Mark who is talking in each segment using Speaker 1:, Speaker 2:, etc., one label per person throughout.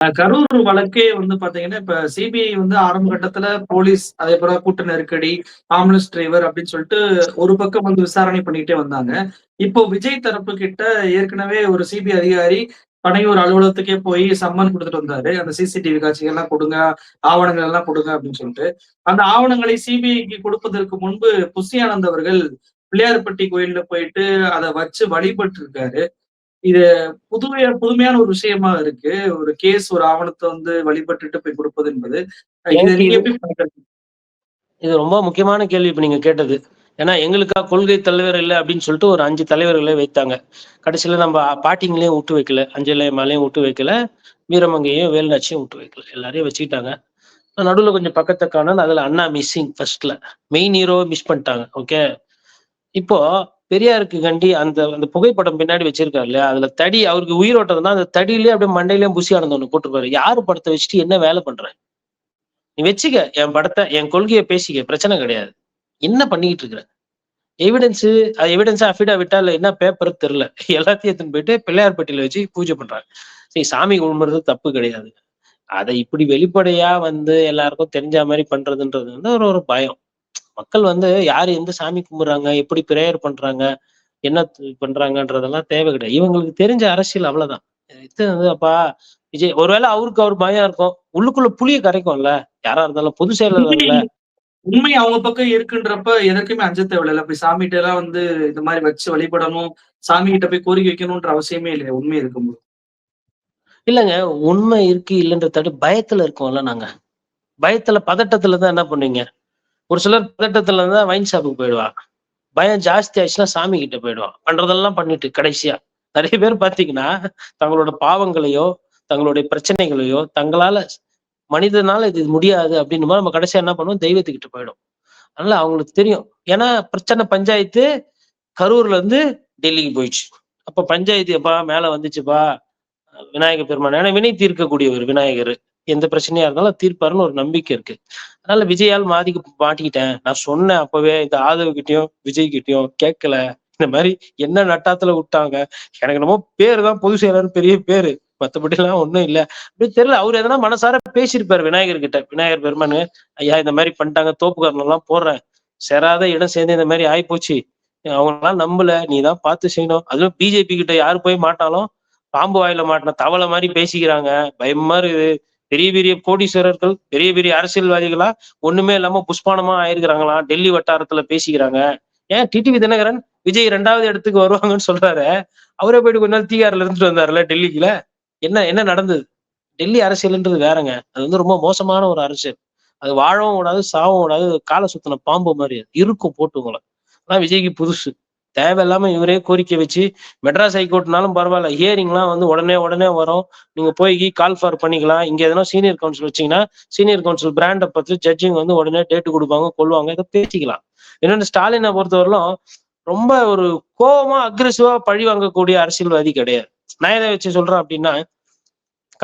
Speaker 1: கரூர் வழக்கே வந்து பாத்தீங்கன்னா, இப்ப சிபிஐ வந்து ஆரம்ப கட்டத்துல போலீஸ், அதே போல கூட்ட நெருக்கடி, ஆம்புலன்ஸ் டிரைவர் அப்படின்னு சொல்லிட்டு ஒரு பக்கம் வந்து விசாரணை பண்ணிட்டே வந்தாங்க. இப்போ விஜய் தரப்பு கிட்ட ஏற்கனவே ஒரு சிபிஐ அதிகாரி பனையூர் அலுவலகத்துக்கே போய் சம்மன் கொடுத்துட்டு வந்தாரு. அந்த சிசிடிவி காட்சிகள்லாம் கொடுங்க ஆவணங்கள் எல்லாம் கொடுங்க அப்படின்னு சொல்லிட்டு. அந்த ஆவணங்களை சிபிஐக்கு கொடுப்பதற்கு முன்பு புஷி அவர்கள் பிள்ளையார்பட்டி கோயில்ல போயிட்டு அதை வச்சு வழிபட்டு இருக்காரு. இது புதுமையா புதுமையான ஒரு விஷயமா இருக்கு. ஒரு கேஸ், ஒரு ஆவணத்த வந்து வழிபட்டுட்டு போய் குடுப்பது என்பது. இத
Speaker 2: ரொம்ப முக்கியமான கேள்வி இப்ப நீங்க கேட்டது. ஏன்னா, எங்களுக்கா கொள்கை தலைவர் இல்ல அப்படின்னு சொல்லிட்டு ஒரு 5 தலைவர்கள வைத்தாங்க. கடைசியில நம்ம பாட்டிங்களையும் விட்டு வைக்கல. அஞ்சலையம்மாளையும் விட்டு வைக்கல. வீரமங்கையையும், வேலுநாச்சியும் விட்டு வைக்கல. எல்லாரையும் வச்சுக்கிட்டாங்க. நடுவுல கொஞ்சம் பக்கத்த காணோம். அதுல அண்ணா மிஸ்ஸிங் ஃபர்ஸ்ட்ல. மெயின் ஹீரோவ மிஸ் பண்ணிட்டாங்க. ஓகே. இப்போ பெரியாருக்கு கண்டி அந்த அந்த புகைப்படம் பின்னாடி வச்சிருக்காரு இல்லையா? அதுல தடி அவருக்கு உயிரோட்டம்னா அந்த தடியிலேயே அப்படியே மண்டையிலயும் புசி ஆனந்த ஒண்ணு போட்டிருப்பாரு. யாரு படத்த வச்சுட்டு என்ன வேலை பண்ற? நீ வச்சுக்க என் படத்தை என் கொள்கையை பேசிக்க. பிரச்சனை கிடையாது. என்ன பண்ணிக்கிட்டு இருக்கிற? எவிடன்ஸ் எவிடன்ஸா அஃபிடவிட்டா இல்லை என்ன பேப்பர் தெரியல. எல்லாத்தையும் எடுத்துன்னு போயிட்டு பிள்ளையார்பட்டியில வச்சு பூஜை பண்றாங்க. சரி சாமி கும்பிடுறது தப்பு கிடையாது. அதை இப்படி வெளிப்படையா வந்து எல்லாருக்கும் தெரிஞ்ச மாதிரி பண்றதுன்றது வந்து ஒரு ஒரு பயம். மக்கள் வந்து யாரு எந்த சாமி கும்பிடுறாங்க, எப்படி பிரேயர் பண்றாங்க, என்ன பண்றாங்கன்றதெல்லாம் தேவை கிடையாது. இவங்களுக்கு தெரிஞ்ச அரசியல் அவ்வளவுதான். இது வந்து அப்பா விஜய் ஒருவேளை அவருக்கு அவர் பயம் இருக்கும். உள்ளுக்குள்ள புளிய கரைக்கும்ல. யாரா இருந்தாலும் பொது செயலாளர்ல.
Speaker 1: உண்மை அவங்க பக்கம் இருக்குன்றப்ப எதற்குமே அஞ்ச தேவையில்லல்ல. போய் சாமிட்டலாம் வந்து இந்த மாரி வச்சு வழிபடணும். சாமி கிட்ட போய் கோரிக்கை வைக்கணும்ன்ற அவசியமே இல்லையே உண்மை இருக்கும்போது.
Speaker 2: இல்லங்க. உண்மை இருக்கு இல்லன்றத தாண்டி பயத்துல இருக்கோம்ல நாங்க. பயத்துல பதட்டத்துல தான் என்ன பண்ணுவீங்க? ஒரு சிலர் பதட்டத்துல இருந்தா வைன் ஷாப்புக்கு போயிடுவான். பயம் ஜாஸ்தி ஆயிடுச்சுன்னா சாமி கிட்ட போயிடுவான். பண்றதெல்லாம் பண்ணிட்டு கடைசியா. நிறைய பேர் பார்த்தீங்கன்னா, தங்களோட பாவங்களையோ, தங்களுடைய பிரச்சனைகளையோ, தங்களால மனிதனால இது முடியாது அப்படின்னும்போது நம்ம கடைசியா என்ன பண்ணுவோம்? தெய்வத்துக்கிட்ட போயிடும். அதனால அவங்களுக்கு தெரியும். ஏன்னா பிரச்சனை பஞ்சாயத்து கரூர்ல இருந்து டெல்லிக்கு போயிடுச்சு. அப்ப பஞ்சாயத்து எப்பா மேல வந்துச்சுப்பா. விநாயகர் பெருமான். ஏன்னா வினை தீர்க்கக்கூடியவர் விநாயகர் எந்த பிரச்சனையா இருந்தாலும் தீர்ப்பாருன்னு ஒரு நம்பிக்கை இருக்கு. அதனால விஜயால் மாதிக்கு மாட்டிக்கிட்டேன். நான் சொன்னேன் அப்பவே இந்த ஆதவ கிட்டயும், விஜய் கிட்டயும் கேட்கல. இந்த மாதிரி என்ன நட்டாத்துல விட்டாங்க. எனக்கு என்னமோ பேரு தான் பொது செயலர்னு பெரிய பேரு. மத்தபடிலாம் ஒண்ணும் இல்ல. அப்படின்னு தெரியல. அவர் எதனா மனசார பேசியிருப்பாரு விநாயகர் கிட்ட. விநாயகர் பெருமானு, ஐயா இந்த மாதிரி பண்ணிட்டாங்க. தோப்புக்காரன் எல்லாம் போடுறேன். சேராத இடம் சேர்ந்து இந்த மாதிரி ஆயிப்போச்சு. அவங்களாம் நம்பல. நீ தான் பார்த்து செய்யணும். அதுவும் பிஜேபி கிட்ட யாரு போய் மாட்டாலும், பாம்பு வாயில மாட்டின தவளை மாதிரி பேசிக்கிறாங்க. பயமா இருக்குது. பெரிய பெரிய கோடீஸ்வரர்கள், பெரிய பெரிய அரசியல்வாதிகளா ஒண்ணுமே இல்லாம புஷ்பானமா ஆயிருக்கிறாங்களாம். டெல்லி வட்டாரத்துல பேசிக்கிறாங்க. ஏன் டிடிவி தினகரன் விஜய் ரெண்டாவது இடத்துக்கு வருவாங்கன்னு சொல்றாரு அவரே போயிட்டு கொஞ்ச நாள் தீகார்ல இருந்துட்டு வந்தாருல டெல்லிக்குல. என்ன என்ன நடந்தது? டெல்லி அரசியல்ன்றது வேறங்க. அது வந்து ரொம்ப மோசமான ஒரு அரசியல். அது வாழவும் கூடாது சாவும் கூடாது கால சுத்தின பாம்பு மாதிரி அது. இருக்கும் போட்டு உங்களை அதான் விஜய்க்கு புதுசு. தேவையில்லாம இவரே கோரிக்கை வச்சு மெட்ராஸ் ஹைகோர்ட்னாலும் பரவாயில்ல ஹியரிங்லாம் வந்து உடனே உடனே வரும். நீங்க போய் கால் ஃபார் பண்ணிக்கலாம். இங்க எதனா சீனியர் கவுன்சில் வச்சீங்கன்னா, சீனியர் கவுன்சில் பிராண்டை பார்த்து ஜட்ஜிங் வந்து உடனே டேட்டு கொடுப்பாங்க கொள்வாங்க இதை பேசிக்கலாம். இன்னொன்று ஸ்டாலினை பொறுத்தவரையிலும் ரொம்ப ஒரு கோபமா அக்ரெசிவா பழி வாங்கக்கூடிய அரசியல்வாதி கிடையாது. நான் எதை வச்சு சொல்றேன் அப்படின்னா,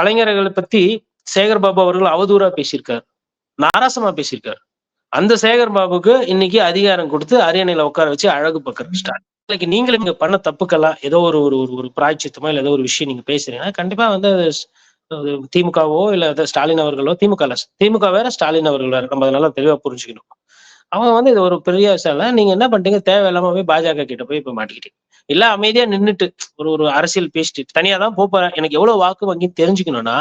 Speaker 2: கலைஞர்களை பத்தி சேகர் பாபு அவர்கள் அவதூறா பேசியிருக்காரு. நாராசமா பேசியிருக்காரு. அந்த சேகர் பாபுக்கு இன்னைக்கு அதிகாரம் கொடுத்து அரியணையில உட்கார வச்சு அழகு பார்க்குறாரு ஸ்டாலின். நாளைக்கு நீங்களும் நீங்க பண்ண தப்புக்கெல்லாம் ஏதோ ஒரு ஒரு ஒரு ஒரு பிராயச்சித்தமோ இல்ல ஏதோ ஒரு விஷயம் நீங்க பேசுறீங்கன்னா, கண்டிப்பா வந்து திமுகவோ இல்ல ஸ்டாலின் அவர்களோ திமுக திமுக வேற, ஸ்டாலின் அவர்கள் வேற. நம்ம அத நல்லா தெளிவா புரிஞ்சுக்கணும். அவங்க வந்து இது ஒரு பெரிய விஷயம் இல்ல. நீங்க என்ன பண்ணிட்டீங்க? தேவையில்லாம போய் பாஜக கிட்ட போய் இப்ப மாட்டிக்கிட்டீங்க. இல்ல அமைதியா நின்றுட்டு ஒரு ஒரு அரசியல் பேசிட்டு தனியா தான் போறேன் எனக்கு எவ்வளவு வாக்கு வங்கின்னு தெரிஞ்சுக்கணும்னா,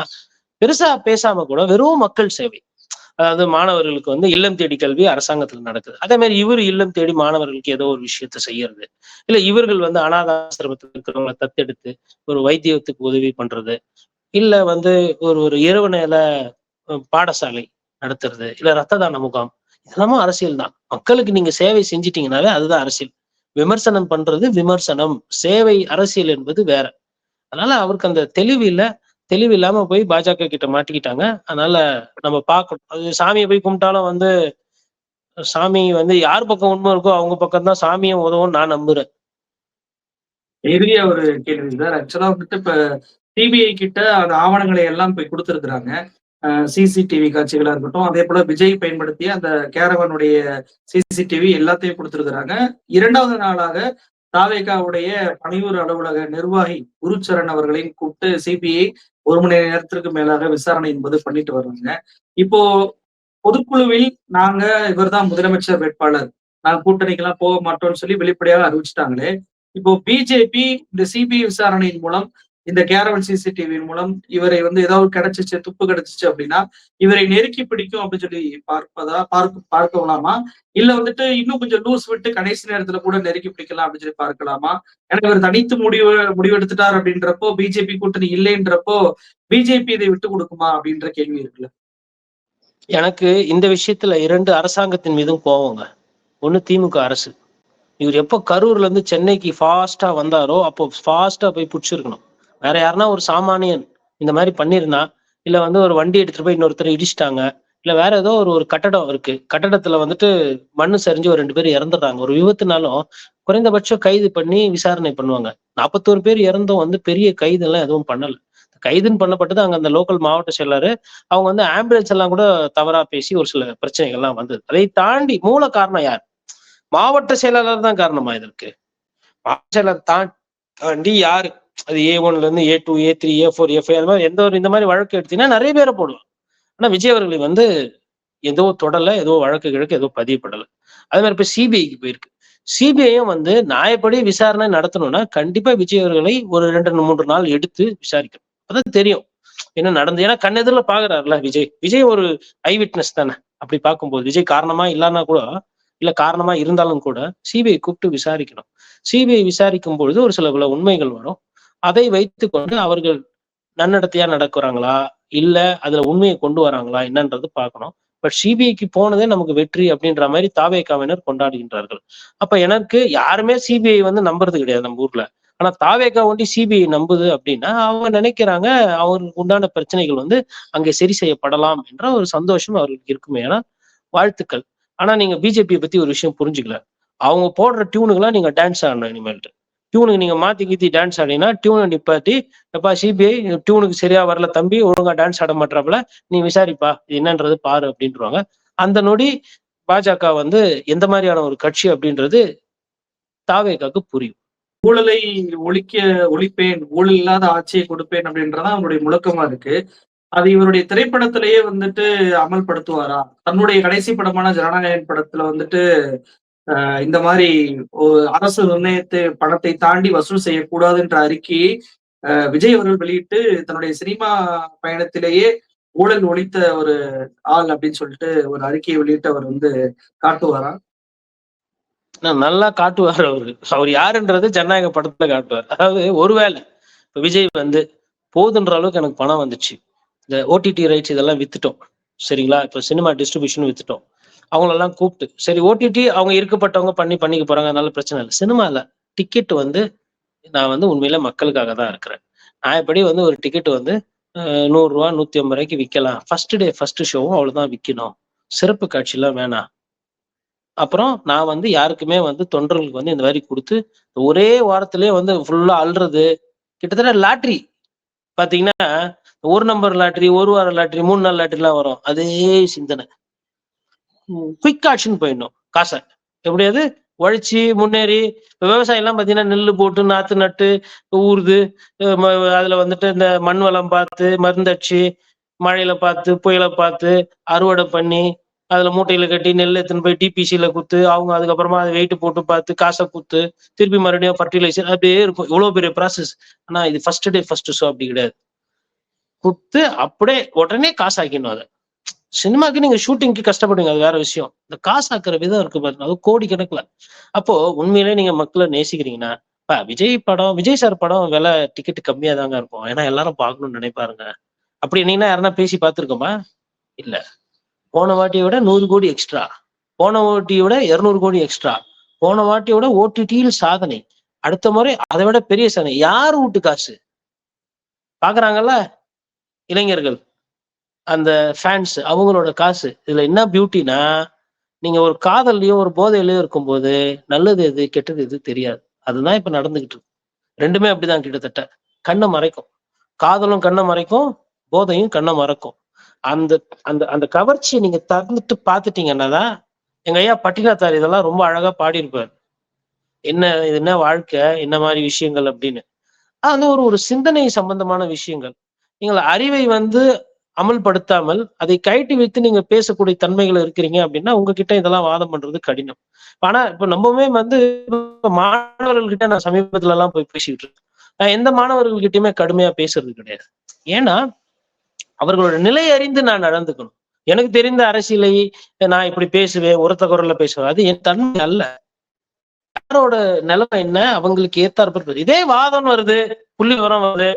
Speaker 2: பெருசா பேசாம கூட வெறும் மக்கள் சேவை. அதாவது மாணவர்களுக்கு வந்து இல்லம் தேடி கல்வி அரசாங்கத்துல நடக்குது. அதே மாதிரி இவர் இல்லம் தேடி மாணவர்களுக்கு ஏதோ ஒரு விஷயத்த செய்யறது. இல்ல இவர்கள் வந்து அனாத இருக்கிறவங்களை தத்தெடுத்து ஒரு வைத்தியத்துக்கு உதவி பண்றது. இல்ல வந்து ஒரு ஒரு இரவு நேர பாடசாலை நடத்துறது. இல்ல ரத்த தான முகாம். இதெல்லாமும் அரசியல் தான். மக்களுக்கு நீங்க சேவை செஞ்சிட்டீங்கனாவே அதுதான் அரசியல். விமர்சனம் பண்றது விமர்சனம். சேவை அரசியல் என்பது வேற. அதனால அவருக்கு அந்த தெளிவு இல்லை தெளிவு இல்லாம போய் பாஜக கிட்ட மாட்டிக்கிட்டாங்க. அதனால நம்ம பார்க்கணும். அது சாமியை போய் கும்பிட்டாலும் வந்து சாமி வந்து யார் பக்கம் உண்மை இருக்கோ அவங்க பக்கம் தான் சாமியும் உதவும் நான் நம்புறேன்.
Speaker 1: இறுதியா ஒரு கேள்வி சார். ஆக்சுவலா வந்துட்டு இப்ப சிபிஐ கிட்ட அந்த ஆவணங்களை எல்லாம் போய் குடுத்திருக்கிறாங்க. சிசிடிவி காட்சிகளா இருக்கட்டும், அதே போல விஜய் பயன்படுத்திய அந்த கேரவனுடைய சிசிடிவி எல்லாத்தையும் குடுத்திருக்கிறாங்க. இரண்டாவது நாளாக தாவேகாவுடைய பணியூர் அலுவலக நிர்வாகி குருச்சரண் அவர்களையும் கூப்பிட்டு சிபிஐ ஒரு மணி நேரத்திற்கு மேலாக விசாரணை என்பது பண்ணிட்டு வர்றாங்க. இப்போ பொதுக்குழுவில் நாங்க இவர்தான் முதலமைச்சர் வேட்பாளர். நாங்க கூட்டணிக்கெல்லாம் போக மாட்டோம்னு சொல்லி வெளிப்படையாக அறிவிச்சிட்டாங்களே. இப்போ பிஜேபி இந்த சிபிஐ விசாரணையின் மூலம் இந்த கேரவல் சிசிடிவியின் மூலம் இவரை வந்து ஏதாவது கிடைச்சிச்சு துப்பு கிடைச்சிச்சு அப்படின்னா இவரை நெருக்கி பிடிக்கும் அப்படின்னு சொல்லி பார்ப்பதா பார்க்க பார்க்கலாமா? இல்ல வந்துட்டு இன்னும் கொஞ்சம் லூஸ் விட்டு கடைசி நேரத்துல கூட நெருக்கி பிடிக்கலாம் அப்படின்னு சொல்லி பார்க்கலாமா? ஏன்னா இவர் தனித்து முடிவு முடிவெடுத்துட்டார் அப்படின்றப்போ பிஜேபி கூட்டணி இல்லைன்றப்போ பிஜேபி இதை விட்டு கொடுக்குமா அப்படின்ற கேள்வி இருக்குல்ல?
Speaker 2: எனக்கு இந்த விஷயத்துல இரண்டு அரசாங்கத்தின் மீதும் கோவங்க. ஒண்ணு திமுக அரசு. இவர் எப்போ கரூர்ல இருந்து சென்னைக்கு ஃபாஸ்டா வந்தாரோ அப்போ ஃபாஸ்டா போய் பிடிச்சிருக்கணும். வேற யாருன்னா ஒரு சாமானியன் இந்த மாதிரி பண்ணியிருந்தா இல்ல வந்து ஒரு வண்டி எடுத்துட்டு போய் இன்னொருத்தர் இடிச்சிட்டாங்க இல்ல வேற ஏதோ ஒரு ஒரு கட்டடம் இருக்கு. கட்டடத்துல வந்துட்டு மண்ணு சரிஞ்சு ஒரு ரெண்டு பேர் இறந்துடுறாங்க. ஒரு விபத்துனாலும் குறைந்தபட்சம் கைது பண்ணி விசாரணை பண்ணுவாங்க. நாற்பத்தோரு பேர் இறந்தும் வந்து பெரிய கைது எல்லாம் எதுவும் பண்ணல. கைதுன்னு பண்ணப்பட்டது அங்க அந்த லோக்கல் மாவட்ட செயலர் அவங்க வந்து ஆம்புலன்ஸ் எல்லாம் கூட தவறா பேசி ஒரு சில பிரச்சனைகள் எல்லாம் வந்தது. அதை தாண்டி மூல காரணம் யார்? மாவட்ட செயலாளர் தான் காரணமா இதற்கு மாவட்ட செயலர் தாண்டி யாரு? அது ஏ ஒன்ல இருந்து A two A three A four A five அந்த மாதிரி எந்த ஒரு இந்த மாதிரி வழக்கு எடுத்தீங்கன்னா நிறைய பேரை போடுவோம் ஆனா விஜய் அவர்களை வந்து ஏதோ தொடல ஏதோ வழக்கு கிழக்கு ஏதோ பதியப்படலை அது மாதிரி இப்ப சிபிஐக்கு போயிருக்கு. சிபிஐயும் வந்து நியாயப்படி விசாரணை நடத்தணும்னா கண்டிப்பா விஜய் அவர்களை ஒரு ரெண்டு மூன்று நாள் எடுத்து விசாரிக்கணும். அப்பதான் தெரியும் என்ன நடந்து ஏன்னா கண்ணெதிரில் பாக்குறாருல விஜய். விஜய் ஒரு ஐ விட்னஸ் தானே. அப்படி பார்க்கும்போது விஜய் காரணமா இல்லைன்னா கூட இல்ல காரணமா இருந்தாலும் கூட சிபிஐ கூப்பிட்டு விசாரிக்கணும். சிபிஐ விசாரிக்கும் பொழுது ஒரு சில பல உண்மைகள் வரும். அதை வைத்து கொண்டு அவர்கள் நன்னடத்தையா நடக்கிறாங்களா? இல்ல அதுல உண்மையை கொண்டு வராங்களா? என்னன்றது பார்க்கணும். பட் சிபிஐக்கு போனதே நமக்கு வெற்றி அப்படின்ற மாதிரி தாவேக்காவினர் கொண்டாடுகின்றார்கள். அப்ப எனக்கு யாருமே சிபிஐ வந்து நம்புறது கிடையாது நம்ம ஊர்ல. ஆனா தாவேக்கா ஒண்டி சிபிஐ நம்புது அப்படின்னா அவங்க நினைக்கிறாங்க அவங்களுக்கு உண்டான பிரச்சனைகள் வந்து அங்கே சரி செய்யப்படலாம் என்ற ஒரு சந்தோஷம் அவர்களுக்கு இருக்குமே ஏன்னா வாழ்த்துக்கள். ஆனா நீங்க பிஜேபியை பத்தி ஒரு விஷயம் புரிஞ்சுக்கல. அவங்க போடுற டியூனுக்கெல்லாம் நீங்க டான்ஸ் ஆடணும் இனிமேல்ட்டு. டியூனுக்கு நீங்க மாத்தி கீத்தி டான்ஸ் ஆடினா டியூனை நிப்பாட்டி எப்பா சிபிஐ டியூனுக்கு சரியா வரல தம்பி ஒழுங்கா டான்ஸ் ஆட மாட்டாப்புல நீ விசாரிப்பா இது என்னன்றது பாரு அப்படின்றவாங்க. அந்த நொடி பாஜக வந்து எந்த மாதிரியான ஒரு கட்சி அப்படின்றது தாவேக்காக்கு புரியும்.
Speaker 1: ஊழலை ஒழிக்க ஒழிப்பேன் ஊழல் இல்லாத ஆட்சியை கொடுப்பேன் அப்படின்றதான் அவருடைய முழக்கமா இருக்கு. அது இவருடைய திரைப்படத்திலேயே வந்துட்டு அமல்படுத்துவாரா? தன்னுடைய கடைசி படமான ஜனநாயகன் படத்துல வந்துட்டு இந்த மாதிரி ஒரு அரசு நிர்ணயத்து பணத்தை தாண்டி வசூல் செய்யக்கூடாதுன்ற அறிக்கையை ஆஹ் விஜய் அவர்கள் வெளியிட்டு தன்னுடைய சினிமா பயணத்திலேயே ஊழல் ஒழித்த ஒரு ஆள் அப்படின்னு சொல்லிட்டு ஒரு அறிக்கையை வெளியிட்டு அவர் வந்து காட்டுவாரா?
Speaker 2: நல்லா காட்டுவார் அவரு. அவர் யாருன்றது ஜனநாயக படத்துல காட்டுவார். அதாவது ஒருவேளை இப்ப விஜய் வந்து போதுன்ற அளவுக்கு எனக்கு பணம் வந்துச்சு. இந்த ஓடிடி ரைட்ஸ் இதெல்லாம் வித்துட்டோம். சரிங்களா? இப்ப சினிமா டிஸ்ட்ரிபியூஷன் வித்துட்டோம். அவங்களெல்லாம் கூப்பிட்டு சரி ஓடிடி அவங்க இருக்கப்பட்டவங்க பண்ணி பண்ணிக்க போறாங்க அதனால பிரச்சனை இல்லை. சினிமாவில் டிக்கெட் வந்து நான் வந்து உண்மையில மக்களுக்காக தான் இருக்கிறேன். நான் எப்படி வந்து ஒரு டிக்கெட் வந்து நூறுரூவா நூறு ரூபா நூத்தி ஐம்பது ரூபாய்க்கு விற்கலாம். ஃபர்ஸ்ட் டே ஃபர்ஸ்ட் ஷோவும் அவ்வளவுதான் விற்கணும். சிறப்பு காட்சிலாம் வேணாம். அப்புறம் நான் வந்து யாருக்குமே வந்து தொண்டர்களுக்கு வந்து இந்த மாதிரி கொடுத்து ஒரே வாரத்திலே வந்து ஃபுல்லா அல்றது. கிட்டத்தட்ட லாட்ரி பாத்தீங்கன்னா ஒரு நம்பர் லாட்ரி ஒரு வாரம் லாட்ரி மூணு நாள் லாட்ரிலாம் வரும். அதே சிந்தனை. குயிக் ஆக்ஷன் போயிடணும். காசை. எப்படியாவது உழைச்சி முன்னேறி இப்போ விவசாயம் எல்லாம் பார்த்தீங்கன்னா நெல் போட்டு நாத்து நட்டு ஊறுது அதில் ம- அதுல வந்துட்டு இந்த மண் வளம் பார்த்து மருந்தடிச்சு மழையில பார்த்து புயலை பார்த்து அறுவடை பண்ணி அதுல மூட்டையில கட்டி நெல் எடுத்துன்னு போய் டிபிசியில குத்து அவங்க அதுக்கப்புறமா அதை வெயிட் போட்டு பார்த்து காசை குத்து திருப்பி மறுபடியும் ஃபர்டிலைசர் அப்படியே இருக்கும். இவ்வளவு பெரிய ப்ராசஸ் ஆனா இது ஃபர்ஸ்ட் டே ஃபர்ஸ்ட் ஷோ அப்படி கிடையாது. குத்து அப்படியே உடனே காசாக்கிடணும் அதை. சினிமாக்கு நீங்க ஷூட்டிங்க்கு கஷ்டப்படுங்க அது வேற விஷயம். இந்த காசு ஆக்குற விதம் இருக்கு பாருங்க அது கோடி கணக்குல. அப்போ உண்மையிலே நீங்க மக்களை நேசிக்கிறீங்கன்னா பா விஜய் படம் விஜய் சார் படம் விலை டிக்கெட் கம்மியா தாங்க இருக்கும். ஏன்னா எல்லாரும் பார்க்கணும்னு நினைப்பாருங்க. அப்படி நீங்கன்னா யாருன்னா பேசி பார்த்துருக்கோமா? இல்ல. போன வாட்டியை விட நூறு கோடி எக்ஸ்ட்ரா போன வாட்டியை விட இருநூறு கோடி எக்ஸ்ட்ரா போன வாட்டியோட ஓடிடியில் சாதனை. அடுத்த முறை அதை விட பெரிய சாதனை. யார் வீட்டு காசு? பாக்குறாங்கல்ல இளைஞர்கள். அந்த ஃபேன்ஸ் அவங்களோட காசு. இதுல என்ன பியூட்டினா நீங்க ஒரு காதல்லையோ ஒரு போதையிலயோ இருக்கும்போது நல்லது எது கெட்டது எது தெரியாது. அதுதான் இப்ப நடந்துகிட்டு இருக்கு. ரெண்டுமே அப்படிதான் கிட்டத்தட்ட. கண்ணை மறைக்கும். காதலும் கண்ணை மறைக்கும் போதையும் கண்ணை மறைக்கும். அந்த அந்த அந்த கவர்ச்சியை நீங்க தந்துட்டு பாத்துட்டீங்கன்னா தான் எங்க ஐயா பட்டினத்தார் இதெல்லாம் ரொம்ப அழகா பாடியிருப்பார். என்ன இது என்ன வாழ்க்கை என்ன மாதிரி விஷயங்கள் அப்படின்னு. அது ஒரு ஒரு சிந்தனை சம்பந்தமான விஷயங்கள். நீங்கள் அறிவை வந்து அமல்படுத்தாமல் அதை கயட்டி வைத்து நீங்க பேசக்கூடிய தன்மைகள் இருக்கிறீங்க அப்படின்னா உங்ககிட்ட இதெல்லாம் வாதம் பண்றது கடினம். ஆனா இப்ப நம்மமே வந்து இப்ப மாணவர்கள்கிட்ட நான் சமீபத்துல எல்லாம் போய் பேசிட்டு இருக்கேன். நான் எந்த மாணவர்கள்கிட்டயுமே கடுமையா பேசுறது கிடையாது. ஏன்னா அவர்களோட நிலை அறிந்து நான் நடந்துக்கணும். எனக்கு தெரிந்த அரசியலை நான் இப்படி பேசுவேன் உரத்த குரல்ல பேசுவேன். அது என் தன்மை அல்ல. யாரோட நிலைமை என்ன? அவங்களுக்கு ஏத்தாற்பட்டு இதே வாதம் வருது புள்ளி உரம் வருது.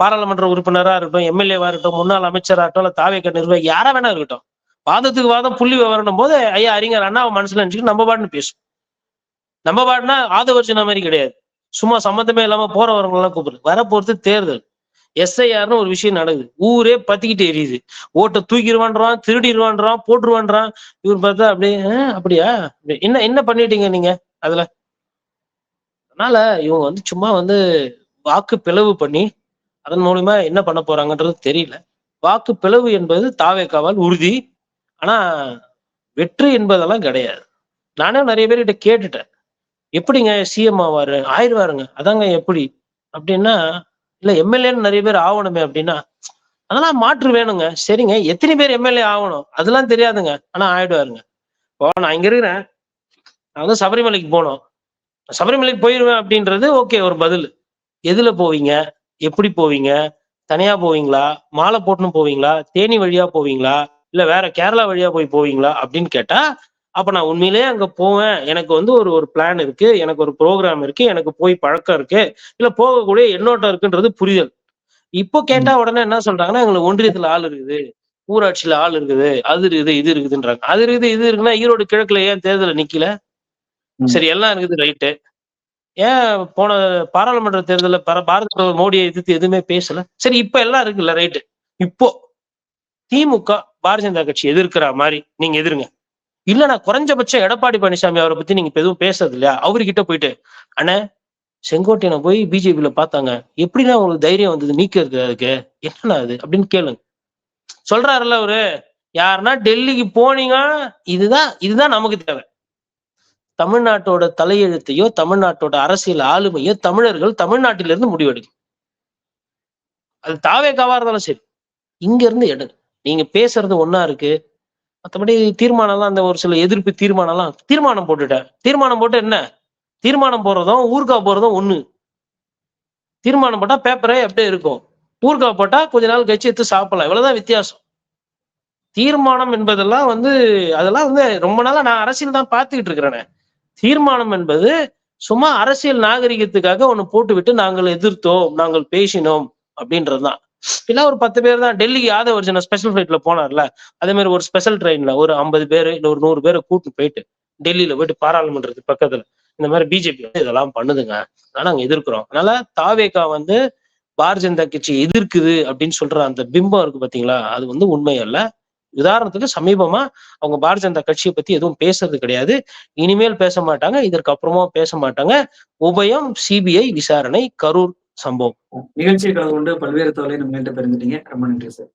Speaker 2: பாராளுமன்ற உறுப்பினரா இருக்கட்டும் எம்எல்ஏவா இருக்கட்டும் முன்னாள் அமைச்சராகட்டும் இல்லை தாவேக்க நிர்வாகி யாரா வேணா இருக்கட்டும். வாதத்துக்கு வாதம் புள்ளி விவரம் போது ஐயா அறிஞர் அண்ணா மனசுல நினச்சிட்டு நம்ம பாட்டுன்னு பேசும் நம்ம பாட்டுனா ஆதவர்ஜன மாதிரி கிடையாது. சும்மா சம்மந்தமே இல்லாம போறவங்க கூப்பிடு கூப்பிடுது வர பொறுத்து தேர்தல். எஸ்ஐஆர்னு ஒரு விஷயம் நடக்குது. ஊரே பத்திக்கிட்டு எரியுது. ஓட்டை தூக்கிடுவான்றான் திருடிடுவான்றான் போட்டுருவான்றான். இவர் பார்த்தா அப்படியே? அப்படியா என்ன என்ன பண்ணிட்டீங்க நீங்க? அதுல. அதனால இவங்க வந்து சும்மா வந்து வாக்கு பிளவு பண்ணி அதன் மூலியமா என்ன பண்ண போறாங்கன்றது தெரியல. வாக்கு பிளவு என்பது தாவேக்காவால் உறுதி. ஆனா வெற்றி என்பதெல்லாம் கிடையாது. நானே நிறைய பேர்கிட்ட கேட்டுட்டேன். எப்படிங்க சிஎம் ஆவாரு? ஆயிடுவாருங்க. அதாங்க எப்படி? அப்படின்னா இல்ல எம்எல்ஏன்னு நிறைய பேர் ஆகணுமே அப்படின்னா அதெல்லாம் மாற்று வேணுங்க. சரிங்க எத்தனை பேர் எம்எல்ஏ ஆகணும்? அதெல்லாம் தெரியாதுங்க. ஆனா ஆயிடுவாருங்க. இப்போ நான் இங்க இருக்கிறேன். நான் வந்து சபரிமலைக்கு போனோம். சபரிமலைக்கு போயிருவேன் அப்படின்றது ஓகே ஒரு பதில். எதுல போவீங்க? எப்படி போவீங்க? தனியா போவீங்களா? மாலை போட்டுன்னு போவீங்களா? தேனி வழியா போவீங்களா? இல்ல வேற கேரளா வழியா போய் போவீங்களா? அப்படின்னு கேட்டா அப்ப நான் உண்மையிலேயே அங்க போவேன். எனக்கு வந்து ஒரு ஒரு பிளான் இருக்கு. எனக்கு ஒரு ப்ரோக்ராம் இருக்கு. எனக்கு போய் பழக்கம் இருக்கு. இல்ல போகக்கூடிய எண்ணோட்டம் இருக்குன்றது புரிதல். இப்போ கேட்டா உடனே என்ன சொல்றாங்கன்னா எங்களுக்கு ஒன்றியத்துல ஆள் இருக்குது. ஊராட்சியில ஆள் இருக்குது. அது இருக்குது இது இருக்குதுன்றாங்க. அது இருக்குது இது இருக்குன்னா ஈரோடு கிழக்குல ஏன் தேர்தல நிக்கல. சரி எல்லாம் இருக்குது ரைட்டு ஏன் போன பாராளுமன்ற தேர்தலில் பாரத பிரதமர் மோடியை எதிர்த்து எதுவுமே பேசல? சரி இப்ப எல்லாம் இருக்குல்ல ரைட்டு இப்போ திமுக பாரதிய ஜனதா கட்சி எதிர்க்கிற மாதிரி நீங்க எதிருங்க. இல்லைன்னா குறைஞ்சபட்சம் எடப்பாடி பழனிசாமி அவரை பத்தி நீங்க எதுவும் பேசுறது இல்லையா? அவர்கிட்ட போயிட்டு அண்ணே செங்கோட்டையனை போய் பிஜேபியில பார்த்தாங்க. எப்படின்னா உங்களுக்கு தைரியம் வந்தது? நீக்கிறது அதுக்கு? என்னன்னா அது அப்படின்னு கேளுங்க. சொல்றாருல்ல அவரு யாருன்னா டெல்லிக்கு போனீங்க இதுதான் இதுதான் நமக்கு தேவை. தமிழ்நாட்டோட தலையெழுத்தையோ தமிழ்நாட்டோட அரசியல் ஆளுமையோ தமிழர்கள் தமிழ்நாட்டிலிருந்து முடிவெடுக்கும். அது தாவே இருந்தாலும் சரி. இங்க இருந்து எடுங்க நீங்க பேசுறது ஒன்னா இருக்கு. மற்றபடி தீர்மானம்லாம் அந்த ஒரு சில எதிர்ப்பு தீர்மானம்லாம் தீர்மானம் போட்டுட்டேன் தீர்மானம் போட்டு என்ன? தீர்மானம் போடுறதும் ஊர்கா போறதும் ஒண்ணு. தீர்மானம் போட்டா பேப்பரே அப்படியே இருக்கும். ஊர்கா போட்டா கொஞ்ச நாள் கழிச்சு எடுத்து சாப்பிடலாம். இவ்வளவுதான் வித்தியாசம். தீர்மானம் என்பதெல்லாம் வந்து அதெல்லாம் வந்து ரொம்ப நாளா நான் அரசியல் தான் பார்த்துக்கிட்டு இருக்கிறேனே. தீர்மானம் என்பது சும்மா அரசியல் நாகரிகத்துக்காக ஒன்று போட்டுவிட்டு நாங்கள் எதிர்த்தோம் நாங்கள் பேசினோம் அப்படின்றதுதான். இல்ல ஒரு பத்து பேர் தான். டெல்லிக்கு யாதவ் அர்ஜுன ஸ்பெஷல் ஃபிளைட்ல போனார்ல. அதே மாதிரி ஒரு ஸ்பெஷல் ட்ரெயின்ல ஒரு ஐம்பது பேர் இல்ல ஒரு நூறு பேரை கூட்டு போயிட்டு டெல்லியில போயிட்டு பாராளுமன்றத்துக்கு பக்கத்துல இந்த மாதிரி பிஜேபி வந்து இதெல்லாம் பண்ணுதுங்க. அதனால நாங்க எதிர்க்கிறோம். அதனால தாவேகா வந்து பாரதிய ஜனதா கட்சி எதிர்க்குது அப்படின்னு சொல்ற அந்த பிம்பம் இருக்கு பாத்தீங்களா? அது வந்து உண்மை அல்ல. உதாரணத்துக்கு சமீபமா அவங்க பாரதிய ஜனதா கட்சியை பத்தி எதுவும் பேசுறது கிடையாது. இனிமேல் பேச மாட்டாங்க. இதற்கு அப்புறமா பேச மாட்டாங்க. உபயம் சிபிஐ விசாரணை கரூர் சம்பவம்.
Speaker 1: நிகழ்ச்சியை கலந்து கொண்டு பல்வேறு தகவலை நம்ம பெருந்துட்டீங்க ரொம்ப நன்றி சார்.